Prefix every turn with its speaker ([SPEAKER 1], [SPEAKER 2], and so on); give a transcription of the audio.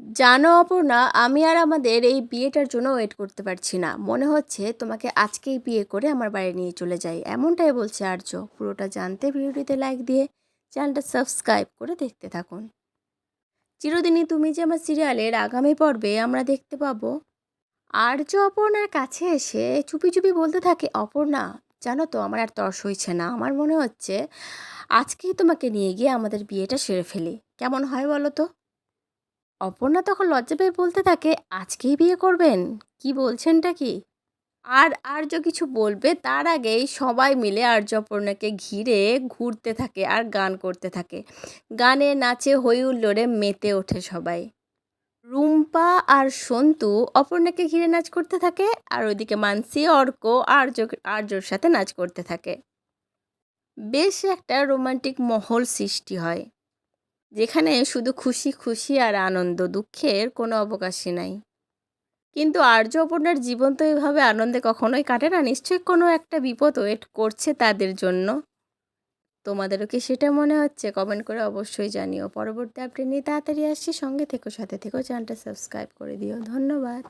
[SPEAKER 1] জানো অপর্ণা, আমি আর আমাদের এই বিয়েটার জন্য ওয়েট করতে পারছি না। মনে হচ্ছে তোমাকে আজকেই বিয়ে করে আমার বাড়ি নিয়ে চলে যাই। এমনটাই বলছে আর্য। পুরোটা জানতে ভিডিওটিতে লাইক দিয়ে চ্যানেলটা সাবস্ক্রাইব করে দেখতে থাকুন। চিরদিনই তুমি যে আমার সিরিয়ালের আগামী পর্বে আমরা দেখতে পাবো। আর্য অপর্ণার কাছে এসে চুপি চুপি বলতে থাকে, অপর্ণা, জানো তো আমার আর তর্স হয়েছে না। আমার মনে হচ্ছে আজকেই তোমাকে নিয়ে গিয়ে আমাদের বিয়েটা সেরে ফেলি। কেমন হয় বলো তো? অপর্ণা তখন লজ্জা পেয়ে বলতে থাকে, আজকেই বিয়ে করবেন? কি বলছেনটা কি? আর আর্য কিছু বলবে, তার আগেই সবাই মিলে আর্য অপর্ণাকে ঘিরে ঘুরতে থাকে আর গান করতে থাকে। গানে নাচে হই হুল্লোড়ে মেতে ওঠে সবাই। রুম্পা আর সন্তু অপর্ণাকে ঘিরে নাচ করতে থাকে আর ওইদিকে মানসি, অর্ক, আর্য, আর্যর সাথে নাচ করতে থাকে। বেশ একটা রোমান্টিক মহল সৃষ্টি হয়। যেখানে শুধু খুশি খুশি আর আনন্দ, দুঃখের কোনো অবকাশই নাই। কিন্তু আর্য অপর্ণার জীবন তো এভাবে আনন্দে কখনোই কাটে না। নিশ্চয়ই কোনো একটা বিপদ ওয়েট করছে তাদের জন্য। তোমাদেরও কি সেটা মনে হচ্ছে? কমেন্ট করে অবশ্যই জানিও। পরবর্তী আপডেট নিয়ে তাড়াতাড়ি আসছি। সঙ্গে থেকো, সাথে থেকো, চ্যানেলটা সাবস্ক্রাইব করে দিও। ধন্যবাদ।